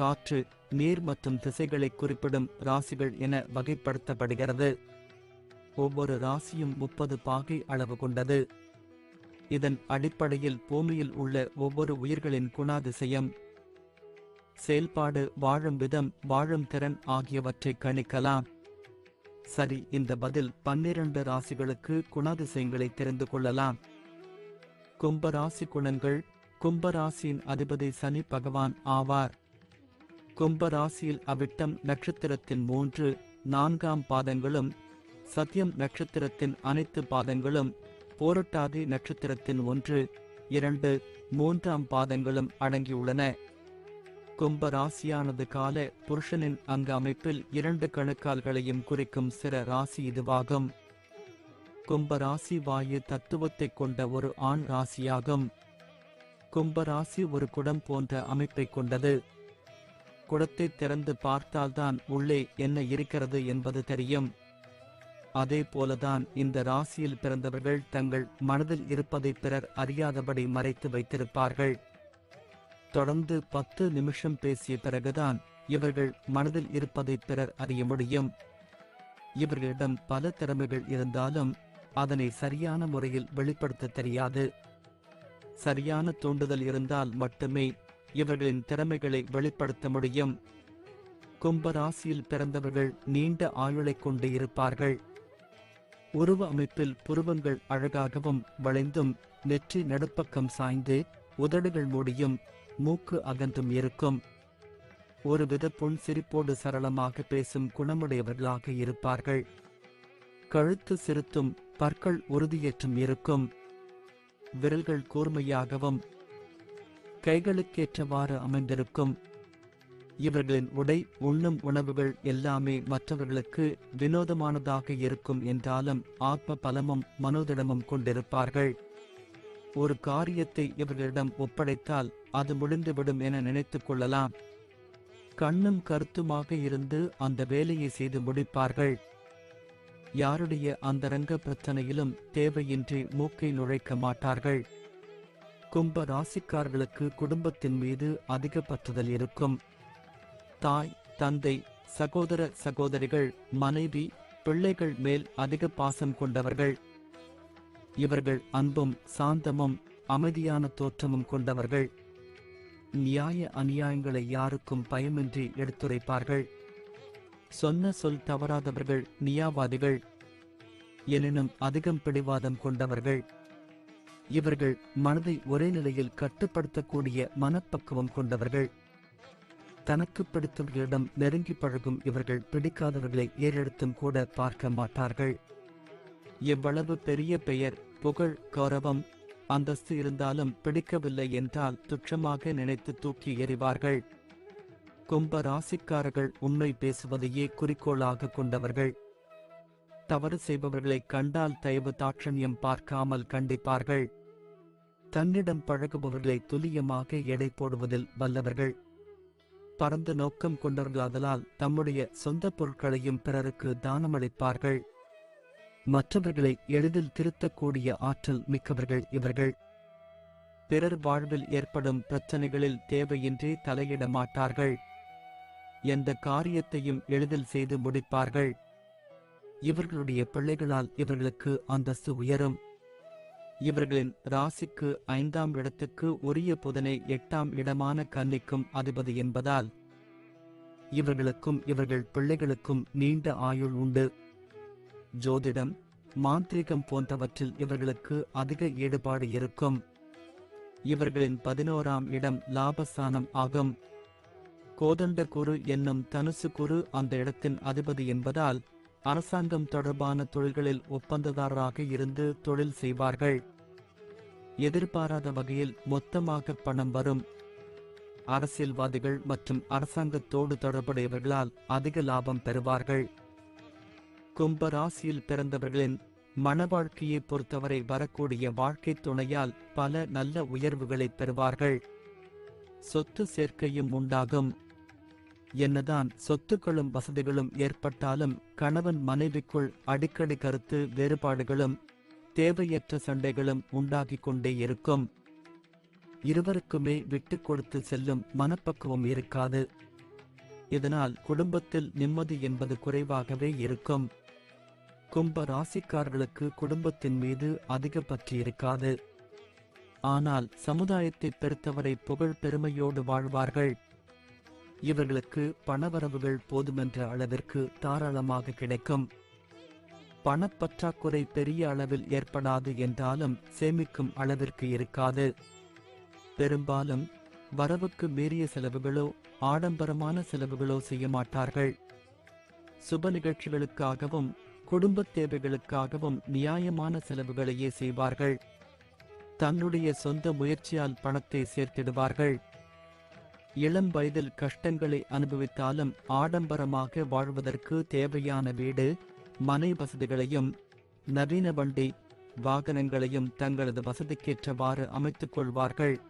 காற்று நீர் மற்றும் திசைகளை குறிப்பிடும் ராசிகள் என வகைப்படுத்தப்படுகிறது. ஒவ்வொரு ராசியும் முப்பது பாகை அளவு கொண்டது. இதன் அடிப்படையில் பூமியில் உள்ள ஒவ்வொரு உயிர்களின் குணாதிசயம் செயல்பாடு வாழும் விதம் வாழும் திறன் ஆகியவற்றை கணிக்கலாம். சரி இந்த பதில் பன்னிரண்டு ராசிகளுக்கு குணாதிசயங்களை தெரிந்து கொள்ளலாம். கும்பராசி குணங்கள் கும்பராசியின் அதிபதி சனி பகவான் ஆவார். கும்பராசியில் அவிட்டம் நட்சத்திரத்தின் மூன்று நான்காம் பாதங்களும் சத்தியம் நட்சத்திரத்தின் அனைத்து பாதங்களும் போரட்டாதி நட்சத்திரத்தின் ஒன்று இரண்டு மூன்றாம் பாதங்களும் அடங்கியுள்ளன. கும்பராசியானது கால புருஷனின் அங்க அமைப்பில் இரண்டு கணுக்கால்களையும் குறிக்கும் சிற ராசி இதுவாகும். கும்பராசி வாயு தத்துவத்தைக் கொண்ட ஒரு ஆண் ராசியாகும். கும்பராசி ஒரு குடம் போன்ற அமைப்பை கொண்டது. குடத்தை திறந்து பார்த்தால்தான் உள்ளே என்ன இருக்கிறது என்பது தெரியும். அதே போலதான் இந்த ராசியில் பிறந்தவர்கள் தங்கள் மனதில் இருப்பதை பிறர் அறியாதபடி மறைத்து வைத்திருப்பார்கள். தொடர்ந்து பத்து நிமிஷம் பேசிய பிறகுதான் இவர்கள் மனதில் இருப்பதை பிறர் அறிய முடியும். இவர்களிடம் பல திறமைகள் இருந்தாலும் அதனை சரியான முறையில் வெளிப்படுத்த தெரியாது. சரியான தூண்டுதல் இருந்தால் மட்டுமே இவர்களின் திறமைகளை வெளிப்படுத்த முடியும். கும்பராசியில் பிறந்தவர்கள் நீண்ட ஆயுளை கொண்டு இருப்பார்கள். உருவ அமைப்பில் புருவங்கள் அழகாகவும் வளைந்தும் நெற்றி நடுப்பக்கம் சாய்ந்து உதடுகள் மூடியும் மூக்கு அகன்றும் இருக்கும். ஒருவித புன் சிரிப்போடு சரளமாக பேசும் குணமுடையவர்களாக இருப்பார்கள். கழுத்து சிறுத்தும் பற்கள் உறுதியேற்றும் இருக்கும். விரல்கள் கூர்மையாகவும் கைகளுக்கேற்றவாறு அமைந்திருக்கும். இவர்களின் உடை உண்ணும் உணவுகள் எல்லாமே மற்றவர்களுக்கு வினோதமானதாக இருக்கும் என்றாலும் ஆத்ம பலமும் மனோதிடமும் கொண்டிருப்பார்கள். ஒரு காரியத்தை இவர்களிடம் ஒப்படைத்தால் அது முடிந்துவிடும் என நினைத்துக் கொள்ளலாம். கண்ணும் கருத்துமாக இருந்து அந்த வேலையை செய்து முடிப்பார்கள். யாருடைய அந்தரங்க பிரச்சனையிலும் தேவையின்றி மூக்கை நுழைக்க மாட்டார்கள். கும்ப ராசிக்காரர்களுக்கு குடும்பத்தின் மீது அதிக பற்றுதல் இருக்கும். தாய் தந்தை சகோதர சகோதரிகள் மனைவி பிள்ளைகள் மேல் அதிக பாசம் கொண்டவர்கள். இவர்கள் அன்பும் சாந்தமும் அமைதியான தோற்றமும் கொண்டவர்கள். நியாய அநியாயங்களை யாருக்கும் பயமின்றி எடுத்துரைப்பார்கள். சொன்ன சொல் தவறாதவர்கள் நியாவாதிகள் எனினும் அதிகம் பிடிவாதம் கொண்டவர்கள். இவர்கள் மனதை ஒரே நிலையில் கட்டுப்படுத்தக்கூடிய மனப்பக்குவம் கொண்டவர்கள். தனக்கு பிடித்தவர்களிடம் நெருங்கி பழகும் இவர்கள் பிடிக்காதவர்களை ஏறெடுத்தும் கூட பார்க்க மாட்டார்கள். எவ்வளவு பெரிய பெயர் புகழ் கௌரவம் அந்தஸ்து இருந்தாலும் பிடிக்கவில்லை என்றால் துச்சமாக நினைத்து தூக்கி எறிவார்கள். கும்ப ராசிக்காரர்கள் உண்மை பேசுவதையே குறிக்கோளாக கொண்டவர்கள். தவறு செய்பவர்களை கண்டால் தயவு தாட்சண்யம் பார்க்காமல் கண்டிப்பார்கள். தன்னிடம் பழகுபவர்களை துல்லியமாக எடை போடுவதில் வல்லவர்கள். பரந்த நோக்கம் கொண்டவர்களாதலால் தம்முடைய சொந்த பொருட்களையும் பிறருக்கு தானமளிப்பார்கள். மற்றவர்களை எளிதில் திருத்தக்கூடிய ஆற்றல் மிக்கவர்கள் இவர்கள். பிறர் வாழ்வில் ஏற்படும் பிரச்சனைகளில் தேவையின்றி தலையிட மாட்டார்கள். எந்த காரியத்தையும் எளிதில் செய்து முடிப்பார்கள். இவர்களுடைய பிள்ளைகளால் இவர்களுக்கு அந்தஸ்து உயரும். இவர்களின் ராசிக்கு ஐந்தாம் இடத்துக்கு உரிய புதனை எட்டாம் இடமான கன்னிக்கும் அதிபதி என்பதால் இவர்களுக்கும் இவர்கள் பிள்ளைகளுக்கும் நீண்ட ஆயுள் உண்டு. ஜோதிடம் மாந்திரிகம் போன்றவற்றில் இவர்களுக்கு அதிக ஈடுபாடு இருக்கும். இவர்களின் பதினோராம் இடம் லாபஸ்தானம் ஆகும். கோதண்ட குரு என்னும் தனுசு குரு அந்த இடத்தின் அதிபதி என்பதால் அரசாங்கம் தொடர்பான தொழில்களில் ஒப்பந்ததாரராக இருந்து தொழில் செய்வார்கள். எதிர்பாராத வகையில் மொத்தமாக பணம் வரும். அரசியல்வாதிகள் மற்றும் அரசாங்கத்தோடு தொடர்புடையவர்களால் அதிக லாபம் பெறுவார்கள். கும்ப ராசியில் பிறந்தவர்களின் மன வாழ்க்கையை பொறுத்தவரை வரக்கூடிய வாழ்க்கை துணையால் பல நல்ல உயர்வுகளை பெறுவார்கள். சொத்து சேர்க்கையும் உண்டாகும். என்னதான் சொத்துக்களும் வசதிகளும் ஏற்பட்டாலும் கணவன் மனைவிக்குள் அடிக்கடி கருத்து வேறுபாடுகளும் தேவையற்ற சண்டைகளும் உண்டாகிக் கொண்டே இருக்கும். இருவருக்குமே விட்டு கொடுத்து செல்லும் மனப்பக்குவம் இருக்காது. இதனால் குடும்பத்தில் நிம்மதி என்பது குறைவாகவே இருக்கும். கும்ப ராசிக்காரர்களுக்கு குடும்பத்தின் மீது அதிக பற்றி இருக்காது. ஆனால் சமுதாயத்தை பெருத்தவரை புகழ் பெருமையோடு வாழ்வார்கள். இவர்களுக்கு பணவரவுகள் போதுமென்ற அளவிற்கு தாராளமாக கிடைக்கும். பணப்பற்றாக்குறை பெரிய அளவில் ஏற்படாது என்றாலும் சேமிக்கும் அளவிற்கு இருக்காது. பெரும்பாலும் வரவுக்கு மீறிய செலவுகளோ ஆடம்பரமான செலவுகளோ செய்ய மாட்டார்கள். சுப நிகழ்ச்சிகளுக்காகவும் குடும்பத் தேவைகளுக்காகவும் நியாயமான செலவுகளையே செய்வார்கள். தன்னுடைய சொந்த முயற்சியால் பணத்தை சேர்த்திடுவார்கள். இளம் வயதில் கஷ்டங்களை அனுபவித்தாலும் ஆடம்பரமாக வாழ்வதற்கு தேவையான வீடு மனை வசதிகளையும் நவீன வண்டி வாகனங்களையும் தங்களது வசதிக்கேற்றவாறு அமைத்துக் கொள்வார்கள்.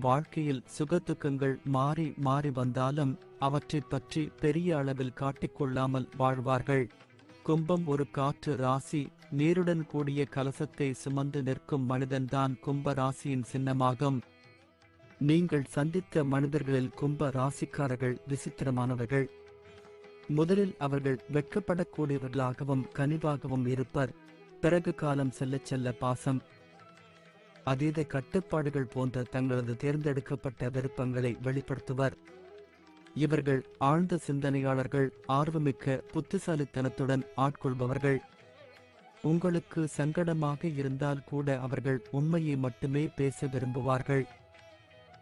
வாழ்க்கையில் சுகத்துக்கங்கள் மாறி மாறி வந்தாலும் அவற்றைப் பற்றி பெரிய அளவில் காட்டிக்கொள்ளாமல் வாழ்வார்கள். கும்பம் ஒரு காற்று ராசி நீருடன் கூடிய கலசத்தை சுமந்து நிற்கும் மனிதன்தான் கும்ப ராசியின் சின்னமாகும். நீங்கள் சந்தித்த மனிதர்களில் கும்ப ராசிக்காரர்கள் விசித்திரமானவர்கள். முதலில் அவர்கள் வெட்கப்படக்கூடியவர்களாகவும் கனிவாகவும் இருப்பர். பிறகு காலம் செல்லச் செல்ல பாசம். அதீத கட்டுப்பாடுகள் போன்ற தங்களது தேர்ந்தெடுக்கப்பட்ட விருப்பங்களை வெளிப்படுத்துவர். இவர்கள் ஆழ்ந்த சிந்தனையாளர்கள் ஆர்வமிக்க புத்திசாலித்தனத்துடன் ஆட்கொள்பவர்கள். உங்களுக்கு சங்கடமாக இருந்தால் கூட அவர்கள் உண்மையை மட்டுமே பேச விரும்புவார்கள்.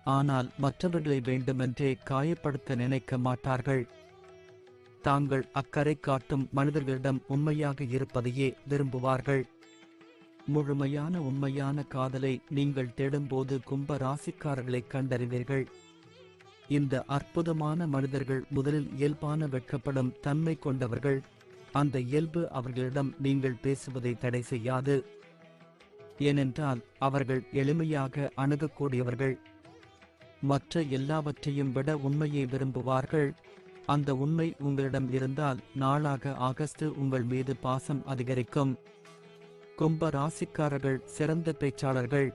ஆனால் மற்றவர்களை வேண்டுமென்றே காயப்படுத்த நினைக்க மாட்டார்கள். தாங்கள் அக்கறை காட்டும் மனிதர்களிடம் உண்மையாக இருப்பதையே விரும்புவார்கள். முழுமையான உண்மையான காதலை நீங்கள் தேடும்போது கும்ப ராசிக்காரர்களை கண்டறிவீர்கள். இந்த அற்புதமான மனிதர்கள் முதலில் இயல்பான வெட்கப்படும் தன்மை கொண்டவர்கள். அந்த இயல்பு அவர்களிடம் நீங்கள் பேசுவதை தடை செய்யாது. ஏனென்றால் அவர்கள் எளிமையாக அணுகக்கூடியவர்கள். மற்ற எல்லாவற்றையும் விட உண்மையை விரும்புவார்கள். அந்த உண்மை உங்களிடம் இருந்தால் நாளாக ஆகஸ்ட் உங்கள் மீது பாசம் அதிகரிக்கும். கும்ப ராசிக்காரர்கள் சிறந்த பேச்சாளர்கள்.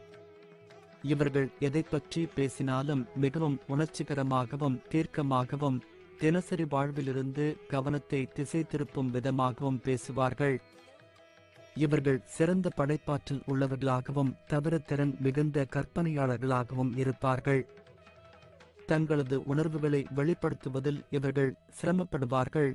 இவர்கள் எதை பற்றி பேசினாலும் மிகவும் உணர்ச்சிகரமாகவும் தீர்க்கமாகவும் தினசரி வாழ்விலிருந்து கவனத்தை திசை திருப்பும் விதமாகவும் பேசுவார்கள். இவர்கள் சிறந்த படைப்பாற்றல் உள்ளவர்களாகவும் தவிர திறன் மிகுந்த கற்பனையாளர்களாகவும் இருப்பார்கள். தங்களது உணர்வுகளை வெளிப்படுத்துவதில் இவர்கள் சிரமப்படுவார்கள்.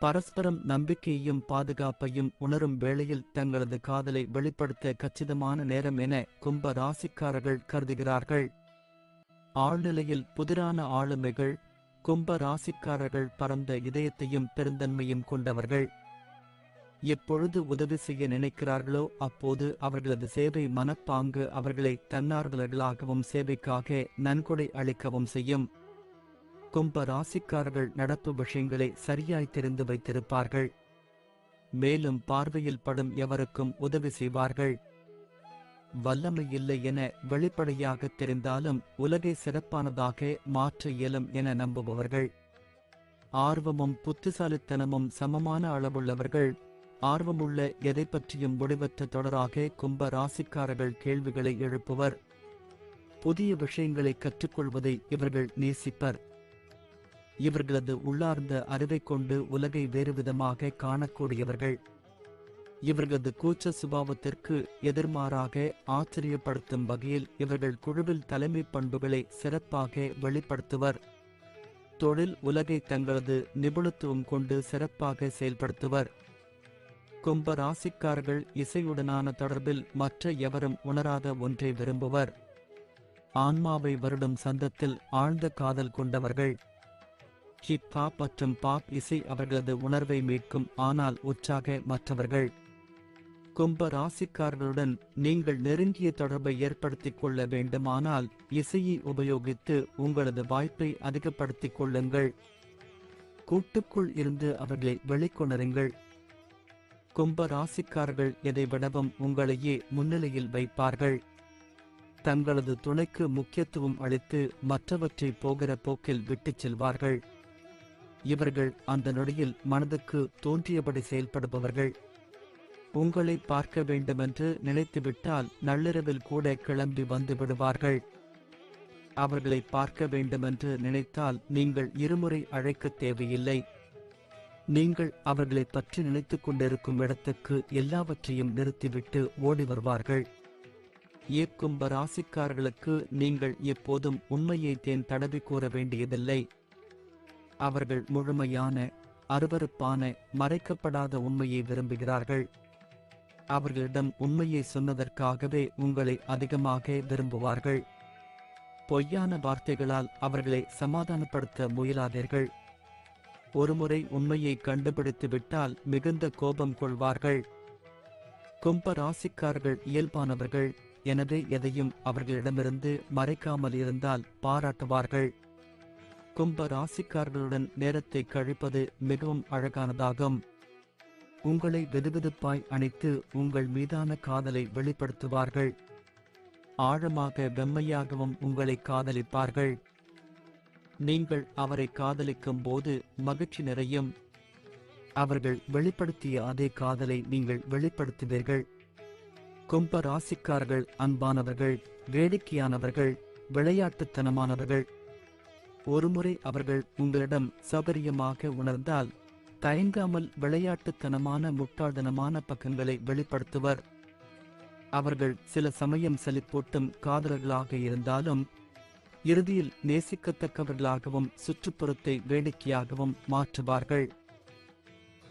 பரஸ்பரம் நம்பிக்கையையும் பாதுகாப்பையும் உணரும் வேளையில் தங்களது காதலை வெளிப்படுத்த கச்சிதமான நேரம் என கும்ப ராசிக்காரர்கள் கருதுகிறார்கள். ஆழ்நிலையில் புதிரான ஆளுமைகள் கும்ப ராசிக்காரர்கள் பரந்த இதயத்தையும் பெருந்தன்மையும் கொண்டவர்கள். எப்பொழுது உதவி செய்ய நினைக்கிறார்களோ அப்போது அவர்களது சேவை மனப்பாங்கு அவர்களை தன்னார்வலர்களாகவும் சேவைக்காக நன்கொடை அளிக்கவும் செய்யும். கும்ப ராசிக்காரர்கள் நடப்பு விஷயங்களை சரியாய் தெரிந்து வைத்திருப்பார்கள். மேலும் பார்வையில் படும் எவருக்கும் உதவி செய்வார்கள். வல்லமை இல்லை என வெளிப்படையாக தெரிந்தாலும் உலகை சிறப்பானதாக மாற்ற இயலும் என நம்புபவர்கள். ஆர்வமும் புத்திசாலித்தனமும் சமமான அளவுள்ளவர்கள். ஆர்வமுள்ள எதை பற்றியும் முடிவற்ற தொடராக கும்ப ராசிக்காரர்கள் கேள்விகளை எழுப்புவர். புதிய விஷயங்களை கற்றுக்கொள்வதை இவர்கள் நேசிப்பர். இவர்களது உள்ளார்ந்த அறிவை கொண்டு உலகை வேறுவிதமாக காணக்கூடியவர்கள். இவர்களது கூச்ச சுபாவத்திற்கு எதிர்மாறாக ஆச்சரியப்படுத்தும் வகையில் இவர்கள் குழுவில் தலைமை பண்புகளை சிறப்பாக வெளிப்படுத்துவர். தொழில் உலகை தங்களது நிபுணத்துவம் கொண்டு சிறப்பாக செயல்படுத்துவர். கும்ப ராசிக்காரர்கள் இசையுடனான தொடர்பில் மற்ற எவரும் உணராத ஒன்றை விரும்புவர். ஆன்மாவை வருடும் சந்தத்தில் ஆழ்ந்த காதல் கொண்டவர்கள். ஹிப் ஹாப் மற்றும் பாப் இசை அவர்களது உணர்வை மீட்கும் ஆனால் உற்சாக மற்றவர்கள். கும்ப ராசிக்காரர்களுடன் நீங்கள் நெருங்கிய தொடர்பை ஏற்படுத்திக் கொள்ள வேண்டுமானால் இசையை உபயோகித்து உங்களது வாய்ப்பை அதிகப்படுத்திக் கொள்ளுங்கள். கூட்டுக்குள் இருந்து அவர்களை வெளிக்கொணருங்கள். கும்ப ராசிக்காரர்கள் எதை விடவும் உங்களையே முன்னிலையில் வைப்பார்கள். தங்களது துணைக்கு முக்கியத்துவம் அளித்து மற்றவற்றை போகிற போக்கில் விட்டுச் செல்வார்கள். இவர்கள் அந்த நொடியில் மனதுக்கு தோன்றியபடி செயல்படுபவர்கள். உங்களை பார்க்க வேண்டுமென்று நினைத்துவிட்டால் நள்ளிரவில் கூட கிளம்பி வந்து விடுவார்கள். அவர்களை பார்க்க வேண்டுமென்று நினைத்தால் நீங்கள் இருமுறை அழைக்க தேவையில்லை. நீங்கள் அவர்களை பற்றி நினைத்துக் கொண்டிருக்கும் இடத்துக்கு எல்லாவற்றையும் நிறுத்திவிட்டு ஓடி வருவார்கள். இயக்கும்ப ராசிக்காரர்களுக்கு நீங்கள் எப்போதும் உண்மையை தேன் தடவி கூற வேண்டியதில்லை. அவர்கள் முழுமையான அருவருப்பான மறைக்கப்படாத உண்மையை விரும்புகிறார்கள். அவர்களிடம் உண்மையை சொன்னதற்காகவே உங்களை அதிகமாக விரும்புவார்கள். பொய்யான வார்த்தைகளால் அவர்களை சமாதானப்படுத்த முயலாதீர்கள். ஒருமுறை உண்மையை கண்டுபிடித்து விட்டால் மிகுந்த கோபம் கொள்வார்கள். கும்ப ராசிக்காரர்கள் இயல்பானவர்கள் எனவே எதையும் அவர்களிடமிருந்து மறைக்காமல் இருந்தால் பாராட்டுவார்கள். கும்ப ராசிக்காரர்களுடன் நேரத்தை கழிப்பது மிகவும் அழகானதாகும். உங்களை வெதுவெதுப்பாய் அணைத்து உங்கள் மீதான காதலை வெளிப்படுத்துவார்கள். ஆழமாக வெம்மையாகவும் உங்களை காதலிப்பார்கள். நீங்கள் அவரை காதலிக்கும் போது மகிழ்ச்சி நிறையும். அவர்கள் வெளிப்படுத்திய அதே காதலை நீங்கள் வெளிப்படுத்துவீர்கள். கும்ப ராசிக்காரர்கள் அன்பானவர்கள் வேடிக்கையானவர்கள் விளையாட்டுத்தனமானவர்கள். ஒருமுறை அவர்கள் உங்களிடம் சௌகரியமாக உணர்ந்தால் தயங்காமல் விளையாட்டுத்தனமான முட்டாள்தனமான பக்கங்களை வெளிப்படுத்துவர். அவர்கள் சில சமயம் செழிப்போட்டும் காதலர்களாக இருந்தாலும் இறுதியில் நேசிக்கத்தக்கவர்களாகவும் சுற்றுப்புறத்தை வேடிக்கையாகவும் மாற்றுவார்கள்.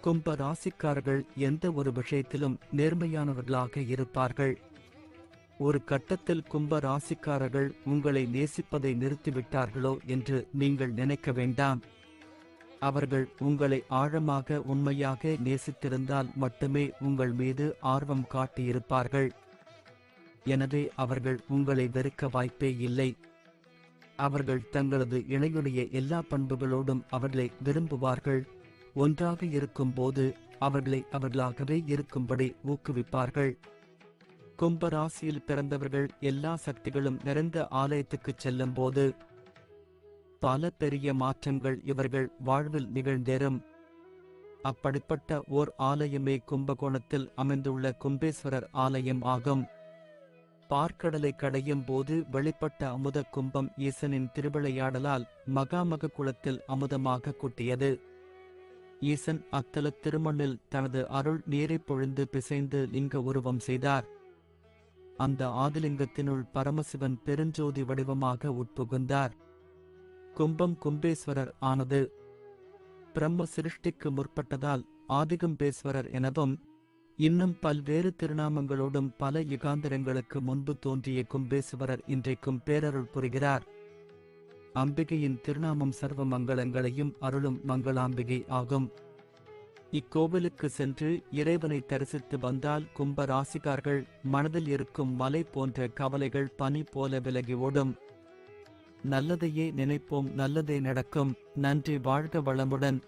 கும்ப ராசிக்காரர்கள் எந்த ஒரு விஷயத்திலும் நேர்மையானவர்களாக இருப்பார்கள். ஒரு கட்டத்தில் கும்ப ராசிக்காரர்கள் உங்களை நேசிப்பதை நிறுத்திவிட்டார்களோ என்று நீங்கள் நினைக்க வேண்டாம். அவர்கள் உங்களை ஆழமாக உண்மையாக நேசித்திருந்தால் மட்டுமே உங்கள் மீது ஆர்வம் காட்டியிருப்பார்கள். எனவே அவர்கள் உங்களை வெறுக்க வாய்ப்பே இல்லை. அவர்கள் தங்களது இணையுடைய எல்லா பண்புகளோடும் அவர்களை விரும்புவார்கள். ஒன்றாக இருக்கும்போது அவர்களை அவர்களாகவே இருக்கும்படி ஊக்குவிப்பார்கள். கும்பராசியில் பிறந்தவர்கள் எல்லா சக்திகளும் நிறைந்த ஆலயத்துக்குச் செல்லும்போது பல பெரிய மாற்றங்கள் இவர்கள் வாழ்வில் நிகழ்ந்தேறும். அப்படிப்பட்ட ஓர் ஆலயமே கும்பகோணத்தில் அமைந்துள்ள கும்பேஸ்வரர் ஆலயம் ஆகும். பார்க்கடலை கடையும் போது வெளிப்பட்ட அமுத கும்பம் ஈசனின் திருவிளையாடலால் மகாமக குளத்தில் அமுதமாக கொட்டியது. ஈசன் அத்தல திருமண்ணில் தனது அருள் நீரை பொழிந்து பிசைந்து லிங்க உருவம் செய்தார். அந்த ஆதிலிங்கத்தினுள் பரமசிவன் பெருஞ்சோதி வடிவமாக உட்புகுந்தார். கும்பம் கும்பேஸ்வரர் ஆனது. பிரம்ம சிருஷ்டிக்கு முற்பட்டதால் ஆதிகும்பேஸ்வரர் எனவும் இன்னும் பல்வேறு திருநாமங்களோடும் பல யுகாந்தரங்களுக்கு முன்பு தோன்றிய கும்பேசுவரர் இன்றைக்கும் பேரருள் புரிகிறார். அம்பிகையின் திருநாமம் சர்வ மங்களங்களையும் அருளும் மங்களாம்பிகை ஆகும். இக்கோவிலுக்கு சென்று இறைவனை தரிசித்து வந்தால் கும்ப ராசிக்கார்கள் மனதில் இருக்கும் மலை போன்ற கவலைகள் பனி போல விலகி ஓடும். நல்லதையே நினைப்போம் நல்லதே நடக்கும். நன்றி வாழ்க வளமுடன்.